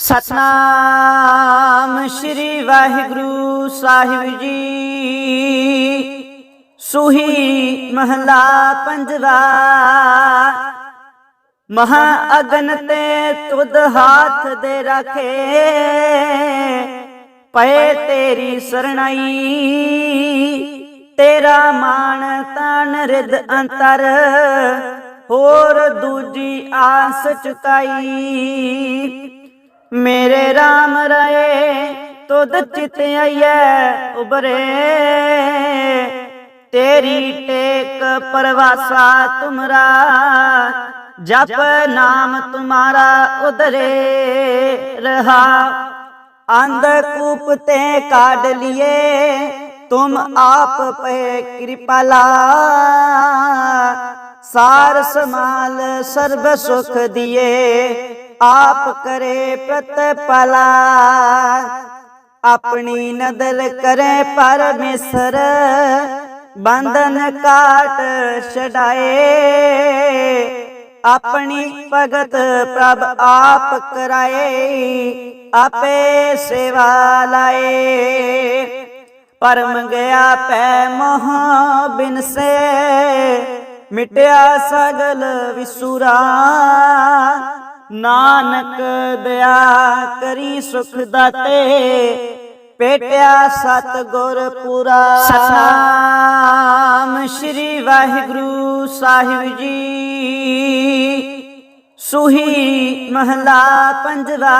ਸਤਨਾਮ ਸ੍ਰੀ ਵਾਹਿਗੁਰੂ ਸਾਹਿਬ ਜੀ। ਸੁਹੀ ਮਹਲਾ ਪੰਜਵਾ। ਮਹਾ ਅਗਨ ਤੇ ਤੁਧ ਹਾਥ ਦੇ ਰੱਖੇ। ਪਏ ਤੇਰੀ ਸਰਣਾਈ। ਤੇਰਾ ਮਾਣ ਤਨ ਰਿਦ ਅੰਤਰ। ਹੋਰ ਦੂਜੀ ਆਸ ਚੁਕਾਈ। ਮੇਰੇ RAM ਰਹੇ ਤੁਧ ਚਿਤ ਆਈਐ ਉਬਰੇ ਤੇਰੀ ਟੇਕ ਪਰਵਾਸਾ ਤੁਮਰਾ, ਜਪ ਨਾਮ ਤੁਮਾਰਾ ਉਧਰੇ ਰਹਾ। ਅੰਧ ਕੂਪ ਤੇ ਕਾਢ ਲਿਏ, ਤੁਮ ਆਪ ਪਏ ਕਿਰਪਾਲਾ ਸਾਰ ਸਮਾਲ ਸਰਬ ਸੁਖ ਦਿਏ ਆਪ ਕਰੇ ਪ੍ਰਤਪਲਾ। ਆਪਣੀ ਨਦਲ ਕਰੇ ਪਰਮੇਸ਼ਰ ਬੰਧਨ ਕਾਟ ਛਡਾਏ। ਆਪਣੀ ਭਗਤ ਪ੍ਰਭ ਆਪ ਕਰਾਏ। ਆਪੇ ਸੇਵਾ ਲਾਏ। ਪਰਮ ਗਿਆ ਪੈ ਮੋਹ ਬਿਨ ਸੇ ਮਿਟਿਆ ਸਗਲ ਵਿਸੁਰਾ। ਨਾਨਕ ਦਇਆ ਕਰੀ ਸੁਖ ਦਾਤੇ ਪੇਟਿਆ ਸਤ ਗੁਰ ਪੂਰਾ। ਸਤਨਾਮ ਸ੍ਰੀ ਵਾਹਿਗੁਰੂ ਸਾਹਿਬ ਜੀ। ਸੁਹੀ ਮਹਲਾ ਪੰਜਵਾ।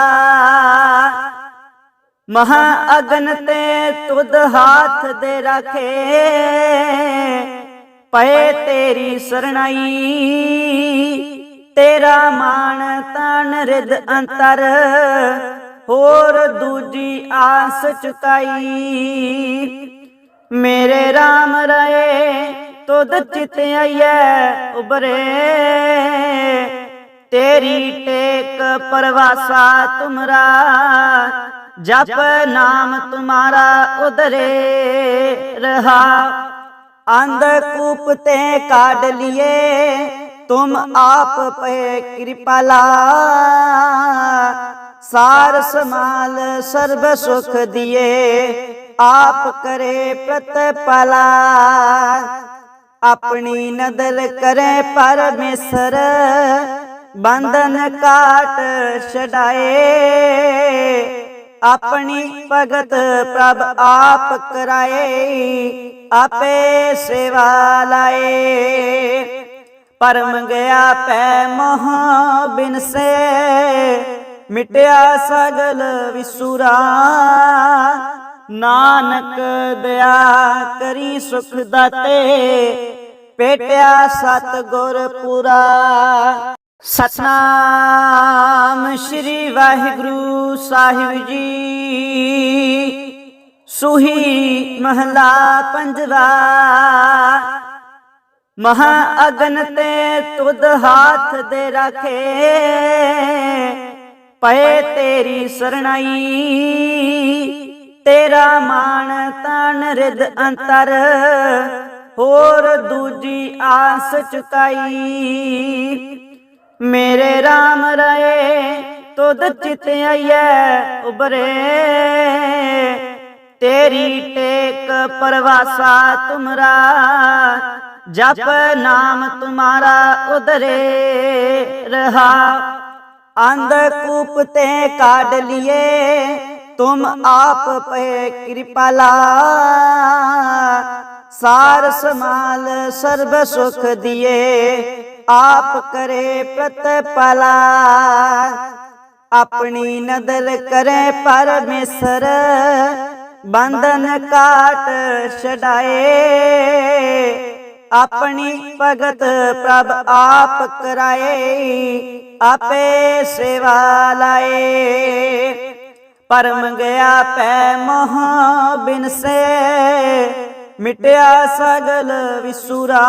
ਮਹਾ ਅਗਨ ਤੇ ਤੁਧ ਹਾਥ ਦੇ ਰੱਖੇ। ਪਏ ਤੇਰੀ ਸਰਣਾਈ। ਤੇਰਾ ਮਾਣ ਤਨ ਰਿਦ ਅੰਤਰ, ਹੋਰ ਦੂਜੀ ਆਸ ਚੁਕਾਈ। ਮੇਰੇ RAM ਰਏ, ਤੁਧ ਚਿਤ ਆਈਐ ਉਬਰੇ ਤੇਰੀ ਟੇਕ ਪਰਵਾਸਾ ਤੁਮਰਾ, ਜਪ ਨਾਮ ਤੁਮਾਰਾ ਉਧਰੇ। ਰਹਾ, ਅੰਧ ਕੂਪ ਤੇ ਕਾਢ ਲਿਏ ਤੁਮ ਆਪ ਪਏ ਕਿਰਪਾਲਾ ਸਾਰ ਸਮਾਲ ਸਰਬ ਸੁਖ ਦਿਏ ਆਪ ਕਰੇ ਪ੍ਰਤਪਲਾ ਆਪਣੀ ਨਦਲ ਕਰੇ ਪਰਮੇਸ਼ਰ ਬੰਧਨ ਕਾਟ ਛਡਾਏ ਆਪਣੀ ਭਗਤ ਪ੍ਰਭ ਆਪ ਕਰਾਏ ਆਪੇ ਸੇਵਾ ਲਾਏ ਪਰਮ ਗਿਆ ਪੈ ਮੋਹ ਬਿਨ ਸੇ। ਮਿਟਿਆ ਸਗਲ ਵਿਸੁਰਾ। ਨਾਨਕ ਦਇਆ ਕਰੀ ਸੁਖ ਦਾਤੇ। ਪੇਟਿਆ ਸਤ ਗੁਰ ਪੂਰਾ। ਸਤਨਾਮ ਸ੍ਰੀ ਵਾਹਿਗੁਰੂ ਸਾਹਿਬ ਜੀ। ਸੁਹੀ ਮਹਲਾ ਪੰਜਵਾ। ਮਹਾ ਅਗਨ ਤੇ ਤੁਧ ਹਾਥ ਦੇ ਰੱਖੇ। ਪਏ ਤੇਰੀ ਸਰਣਾਈ, ਤੇਰਾ ਮਾਣ ਤਨ ਰਿਦ ਅੰਤਰ, ਹੋਰ ਦੂਜੀ ਆਸ ਚੁਕਾਈ। ਮੇਰੇ RAM ਰਏ, ਤੁਧ ਚਿਤ ਆਈਐ ਉਬਰੇ ਤੇਰੀ ਟੇਕ ਪਰਵਾਸਾ ਤੁਮਰਾ ਜਪ ਨਾਮ ਤੁਮਾਰਾ ਉਧਰੇ ਰਹਾ। ਅੰਧ ਕੂਪ ਤੇ ਕਾਢ ਲਿਏ, ਤੁਮ ਆਪ ਪਏ ਕਿਰਪਾਲਾ ਸਾਰ ਸਮਾਲ ਸਰਬ ਸੁਖ ਦਿਏ, ਆਪ ਕਰੇ ਪ੍ਰਤਪਲਾ। ਆਪਣੀ ਨਦਲ ਕਰੇ ਪਰਮੇਸ਼ਰ ਬੰਧਨ ਕਾਟ ਛਡਾਏ। ਆਪਣੀ ਭਗਤ ਪ੍ਰਭ ਆਪ ਕਰਾਏ, ਆਪੇ ਸੇਵਾ ਲਾਏ। ਪਰਮ ਗਿਆ ਪੈ ਮੋਹ ਬਿਨ ਸੇ, ਮਿਟਿਆ ਸਗਲ ਵਿਸੁਰਾ।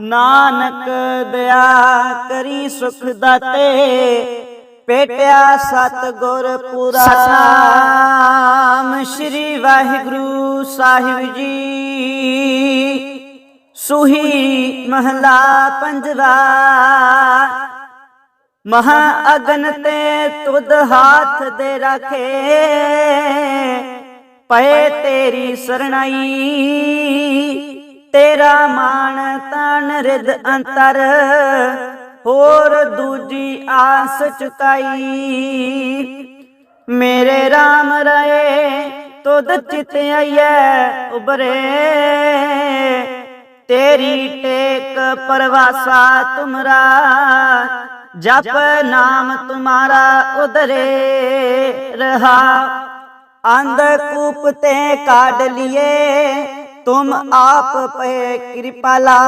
ਨਾਨਕ ਦਇਆ ਕਰੀ ਸੁਖ ਦਾਤੇ ਪੇਟਿਆ ਸਤ ਗੁਰ ਪੂਰਾ। ਸਤਨਾਮ ਸ੍ਰੀ ਵਾਹਿਗੁਰੂ ਸਾਹਿਬ ਜੀ। ਸੁਹੀ ਮਹਲਾ ਪੰਜਵਾ। ਮਹਾ ਅਗਨ ਤੇ ਤੁਧ ਹਾਥ ਦੇ ਰਾਖੇ। ਪਏ ਤੇਰੀ ਸਰਣਾਈ। ਤੇਰਾ ਮਾਣ ਤਨ ਰਿਦ ਅੰਤਰ। ਹੋਰ ਦੂਜੀ ਆਸ ਚੁਕਾਈ। ਮੇਰੇ RAM ਰਏ, ਤੁਧ ਚਿਤ ਆਈਐ ਉਬਰੇ ਤੇਰੀ ਟੇਕ ਪਰਵਾਸਾ ਤੁਮਰਾ, ਜਪ ਨਾਮ ਤੁਮਾਰਾ ਉਦਰੇ ਰਹਾ, ਅੰਧ ਕੂਪ ਤੇ ਕਾਢ ਲਿਏ, ਤੁਮ ਆਪ ਪਏ ਕਿਰਪਾਲਾ।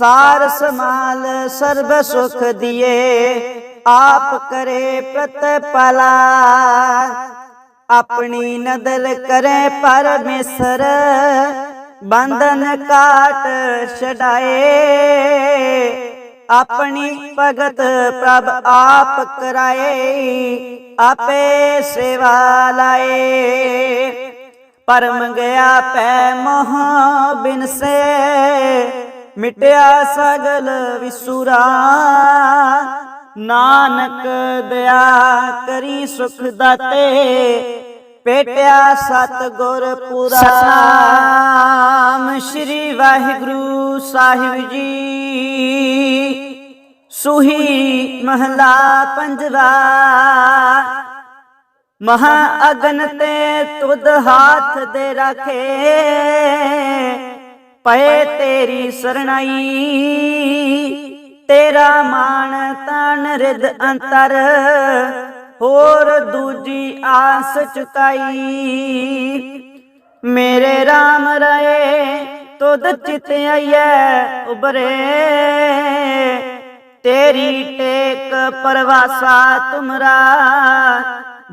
ਸਾਰ ਸਮਾਲ ਸਰਬ ਸੁਖ ਦਿਏ, ਆਪ ਕਰੇ ਪ੍ਰਤਪਾਲਾ। ਆਪਣੀ ਨਦਲ ਕਰੇ ਪਰਮੇਸ਼ਰ ਬੰਧਨ ਕਾਟ ਛਡਾਏ। ਆਪਣੀ ਭਗਤ ਪ੍ਰਭ ਆਪ ਕਰਾਏ, ਆਪੇ ਸੇਵਾ ਲਾਏ। ਪਰਮ ਗਿਆ ਪੈ ਮੋਹ ਬਿਨ ਸੇ ਮਿਟਿਆ ਸਗਲ ਵਿਸੁਰਾ। ਨਾਨਕ ਦਇਆ ਕਰੀ ਸੁਖ ਦਾਤੇ ਪੇਟਿਆ ਸਤ ਗੁਰ ਪੂਰਾ। ਸਤਨਾਮ ਸ੍ਰੀ ਵਾਹਿਗੁਰੂ ਸਾਹਿਬ ਜੀ। ਸੁਹੀ ਮਹਲਾ ਪੰਜਵਾ। ਮਹਾ ਅਗਨ ਤੇ ਤੁਧ ਹਾਥ ਦੇ ਰਾਖੇ। ਪਏ ਤੇਰੀ ਸਰਣਾਈ। ਤੇਰਾ ਮਾਣ ਤਨ ਰਿਦ ਅੰਤਰ, ਹੋਰ ਦੂਜੀ ਆਸ ਚੁਕਾਈ। ਮੇਰੇ RAM ਰਏ, ਤੁਧ ਚਿਤ ਆਈਐ ਉਬਰੇ ਤੇਰੀ ਟੇਕ ਪਰਵਾਸਾ ਤੁਮਰਾ,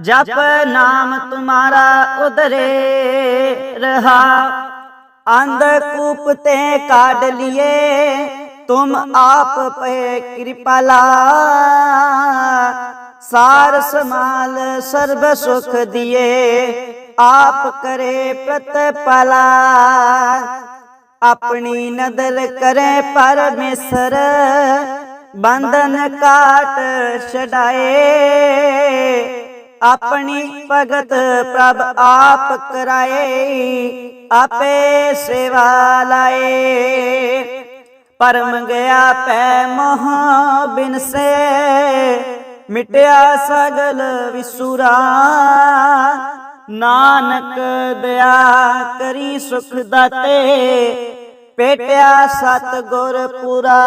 ਜਪ ਨਾਮ ਤੁਮਾਰਾ ਉਧਰੇ ਰਹਾ। ਅੰਧ ਕੂਪ ਤੇ ਕਾਢ ਲਿਏ ਤੁਮ ਆਪ ਪਏ ਕਿਰਪਾਲਾ ਸਾਰ ਸਮਾਲ ਸਰਬ ਸੁਖ ਦਿਏ। ਆਪ ਕਰੇ ਪ੍ਰਤਪਲਾ। ਆਪਣੀ ਨਦਲ ਕਰੇ ਪਰਮੇਸ਼ਰ। ਬੰਧਨ ਕਾਟ ਛਡਾਏ। ਆਪਣੀ ਭਗਤ ਪ੍ਰਭ ਆਪ ਕਰਾਏ, ਆਪੇ ਸੇਵਾ ਲਾਏ। ਪਰਮ ਗਿਆ ਪੈ ਮੋਹ ਬਿਨ ਸੇ ਮਿਟਿਆ ਸਗਲ ਵਿਸੁਰਾ। ਨਾਨਕ ਦਇਆ ਕਰੀ ਸੁਖ ਦਾਤੇ, ਪੇਟਿਆ ਸਤ ਗੁਰ ਪੂਰਾ।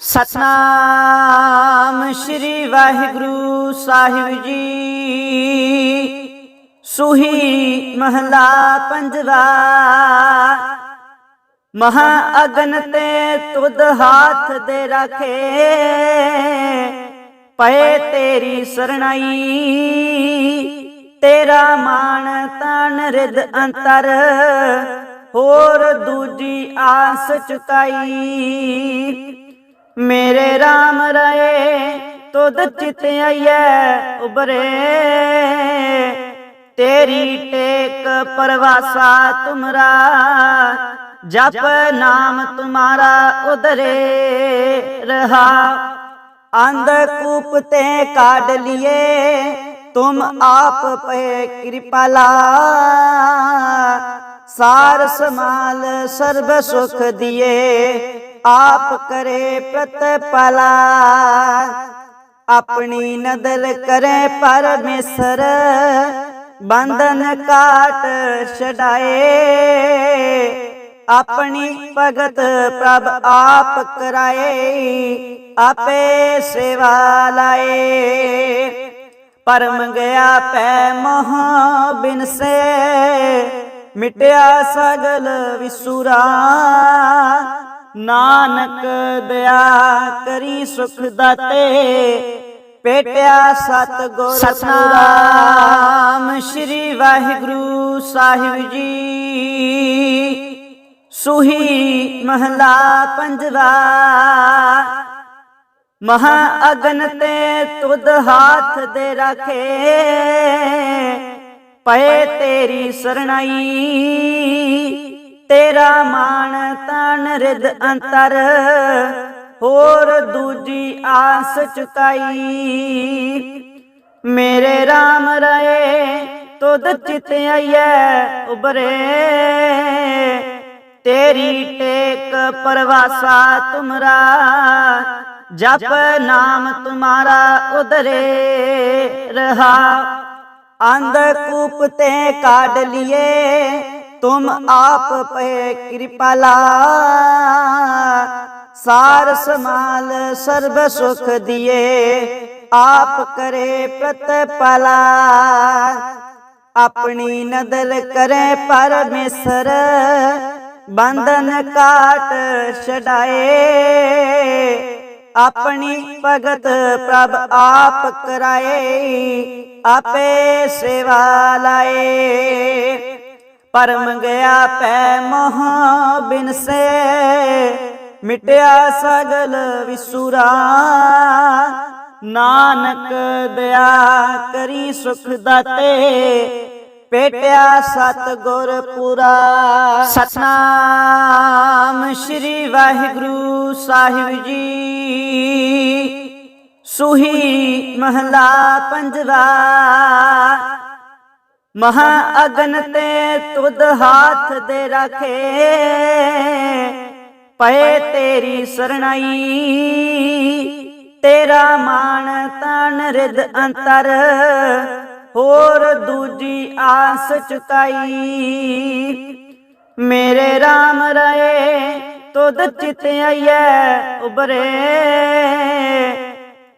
ਸਤਨਾਮ ਸ੍ਰੀ ਵਾਹਿਗੁਰੂ ਸਾਹਿਬ ਜੀ। ਸੁਹੀ ਮਹਲਾ ਪੰਜਵਾ। ਮਹਾ ਅਗਨ ਤੇ ਤੁਧ ਹਾਥ ਦੇ ਰਾਖੇ। ਪਏ ਤੇਰੀ ਸਰਣਾਈ, ਤੇਰਾ ਮਾਣ ਤਨ ਰਿਦ ਅੰਤਰ। ਹੋਰ ਦੂਜੀ ਆਸ ਚੁਕਾਈ। ਮੇਰੇ RAM ਰਹੇ ਤੁਧ ਚਿਤ ਆਈਐ ਉਬਰੇ ਤੇਰੀ ਟੇਕ ਪਰਵਾਸਾ ਤੁਮਰਾ, ਜਪ ਨਾਮ ਤੁਮਾਰਾ ਉਧਰੇ ਰਹਾ। ਅੰਧ ਕੂਪ ਤੇ ਕਾਢ ਲਿਏ, ਤੁਮ ਆਪ ਪਏ ਕਿਰਪਾਲਾ ਸਾਰ ਸਮਾਲ ਸਰਬ ਸੁਖ ਦਿਏ ਆਪ ਕਰੇ ਪ੍ਰਤਪਾਲਾ। ਆਪਣੀ ਨਦਲ ਕਰੇ ਪਰਮੇਸ਼ਰ। ਬੰਧਨ ਕਾਟ ਛਡਾਏ। ਆਪਣੀ ਭਗਤ ਪ੍ਰਭ ਆਪ ਕਰਾਏ। ਆਪੇ ਸੇਵਾ ਲਾਏ। ਪਰਮ ਗਿਆ ਪੈ ਮੋਹ ਬਿਨ ਸੇ ਮਿਟਿਆ ਸਗਲ ਵਿਸੁਰਾ। ਨਾਨਕ ਦਇਆ ਕਰੀ ਸੁਖ ਦਾਤੇ ਪੇਟਿਆ ਸਤ ਗੁਰ ਸਤਨਾਮ ਸ੍ਰੀ ਵਾਹਿਗੁਰੂ ਸਾਹਿਬ ਜੀ। ਸੁਹੀ ਮਹਲਾ ਪੰਜਵਾ। ਮਹਾ ਅਗਨ ਤੇ ਤੁਧ ਹਾਥ ਦੇ ਰਾਖੇ। ਪਏ ਤੇਰੀ ਸਰਣਾਈ। ਤੇਰਾ ਮਾਣ ਤਨ ਰਿਦ ਅੰਤਰ, ਹੋਰ ਦੂਜੀ ਆਸ ਚੁਕਾਈ। ਮੇਰੇ RAM ਰਹੇ ਤੁਧ ਚਿਤ ਆਈਐ ਉਬਰੇ ਤੇਰੀ ਟੇਕ ਪਰਵਾਸਾ ਤੁਮਰਾ, ਜਪ ਨਾਮ ਤੁਮਾਰਾ ਉਧਰੇ। ਰਹਾ ਅੰਧ ਕੂਪ ਤੇ ਕਾਢ ਲਿਏ ਤੁਮ ਆਪ ਪਏ ਕਿਰਪਾਲਾ ਸਾਰ ਸਮਾਲ ਸਰਬ ਸੁਖ ਦਿਏ ਆਪ ਕਰੇ ਪ੍ਰਤਪਾਲਾ ਆਪਣੀ ਨਦਰ ਕਰੇ ਪਰਮੇਸ਼ਰ ਬੰਧਨ ਕਾਟ ਛਡਾਏ ਆਪਣੀ ਭਗਤ ਪ੍ਰਭ ਆਪ ਕਰਾਏ ਆਪੇ ਸੇਵਾ ਲਾਏ ਪਰਮ ਗਿਆ ਪੈ ਮੋਹ ਬਿਨ ਸੇ। ਮਿਟਿਆ ਸਗਲ ਵਿਸੁਰਾ। ਨਾਨਕ ਦਇਆ ਕਰੀ ਸੁਖ ਦਾਤੇ। ਪੇਟਿਆ ਸਤ ਗੁਰ ਪੂਰਾ। ਸਤਨਾਮ ਸ੍ਰੀ ਵਾਹਿਗੁਰੂ ਸਾਹਿਬ ਜੀ। ਸੁਹੀ ਮਹਲਾ ਪੰਜਵਾ। ਮਹਾ ਅਗਨ ਤੇ ਤੁਧ ਹਾਥ ਦੇ ਰੱਖੇ। ਪਏ ਤੇਰੀ ਸਰਣਾਈ, ਤੇਰਾ ਮਾਣ ਤਨ ਰਿਦ ਅੰਤਰ, ਹੋਰ ਦੂਜੀ ਆਸ ਚੁਕਾਈ। ਮੇਰੇ RAM ਰਏ, ਤੁਧ ਚਿਤ ਆਈਐ ਉਬਰੇ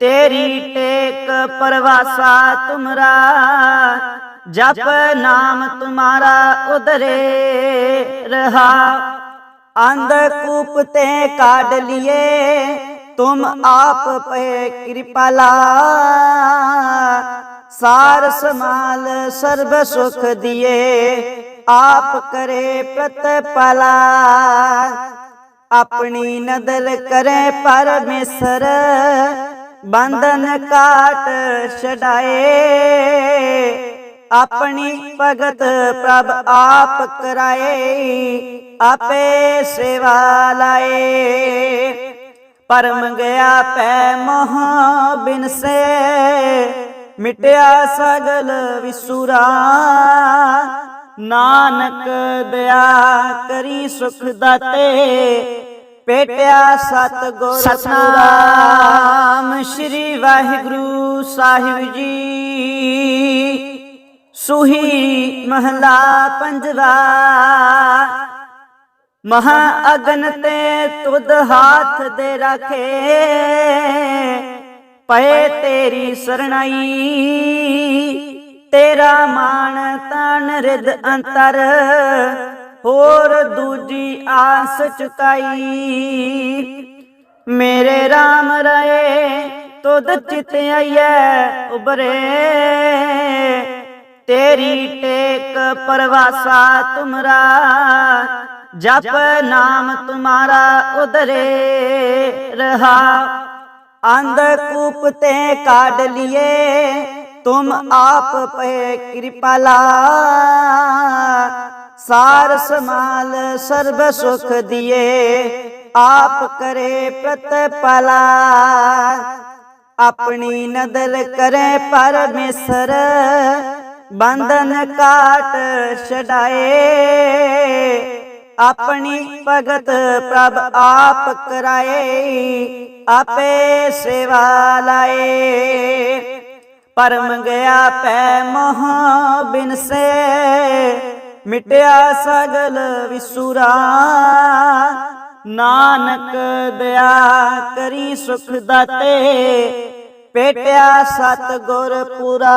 ਤੇਰੀ ਟੇਕ ਪਰਵਾਸਾ ਤੁਮਰਾ ਨਾਮ ਤੁਮਾਰਾ ਉਦਰੇ ਰਹਾ। ਅੰਧ ਕੂਪ ਤੇ ਕਾਢ ਲਿਏ ਤੁਮ ਆਪ ਪਏ ਕਿਰਪਾਲਾ ਸਾਰ ਸਮਾਲ ਸਰਬ ਸੁਖ ਦਿਏ ਆਪ ਕਰੇ ਪ੍ਰਤਪਾਲਾ। ਆਪਣੀ ਨਦਰ ਕਰੇ ਪਰਮੇਸ਼ਰ ਬੰਧਨ ਕਾਟ ਛਡਾਏ। ਆਪਣੀ ਭਗਤ ਪ੍ਰਭ ਆਪ ਕਰਾਏ ਆਪੇ ਸੇਵਾ ਲਾਏ। ਪਰਮ ਗਿਆ ਪੈ ਮੋਹ ਬਿਨ ਸੇ ਮਿਟਿਆ ਸਗਲ ਵਿਸੁਰਾ। ਨਾਨਕ ਦਇਆ ਕਰੀ ਸੁਖ ਦਾਤੇ ਪੇਟਿਆ ਸਤ ਗੁਰ ਸਤਨਾਮ। ਸ੍ਰੀ ਵਾਹਿਗੁਰੂ ਸਾਹਿਬ ਜੀ। ਸੁਹੀ ਮਹਲਾ ਪੰਜਵਾ। ਮਹਾ ਅਗਨ ਤੇ ਤੁਧ ਹਾਥ ਦੇ ਰਾਖੇ। ਪਏ ਤੇਰੀ ਸਰਣਾਈ, ਤੇਰਾ ਮਾਣ ਤਨ ਰਿਦ ਅੰਤਰ। ਹੋਰ ਦੂਜੀ ਆਸ ਚੁਕਾਈ। ਮੇਰੇ RAM ਰਏ, ਤੁਧ ਚਿਤ ਆਈਐ ਉਬਰੇ ਤੇਰੀ ਟੇਕ ਪਰਵਾਸਾ ਤੁਮਰਾ, ਜਪ ਨਾਮ ਤੁਮਾਰਾ ਉਧਰੇ ਰਹਾ। ਅੰਧ ਕੂਪ ਤੇ ਕਾਢ ਲਿਏ, ਤੁਮ ਆਪ ਪਏ ਕਿਰਪਾਲਾ ਸਾਰ ਸਮਾਲ ਸਰਬ ਸੁਖ ਦਿਏ, ਆਪ ਕਰੇ ਪ੍ਰਤਪਲਾ। ਆਪਣੀ ਨਦਰ ਕਰੇ ਪਰਮੇਸ਼ਰ ਬੰਧਨ ਕਾਟ ਛਡਾਏ। ਆਪਣੀ ਭਗਤ ਪ੍ਰਭ ਆਪ ਕਰਾਏ, ਆਪੇ ਸੇਵਾ ਲਾਏ। ਪਰਮ ਗਿਆ ਪੈ ਮੋਹ ਬਿਨ ਸੇ ਮਿਟਿਆ ਸਗਲ ਵਿਸੁਰਾ। ਨਾਨਕ ਦਇਆ ਕਰੀ ਸੁਖ ਦਾਤੇ, ਪੇਟਿਆ ਸਤ ਗੁਰ ਪੂਰਾ।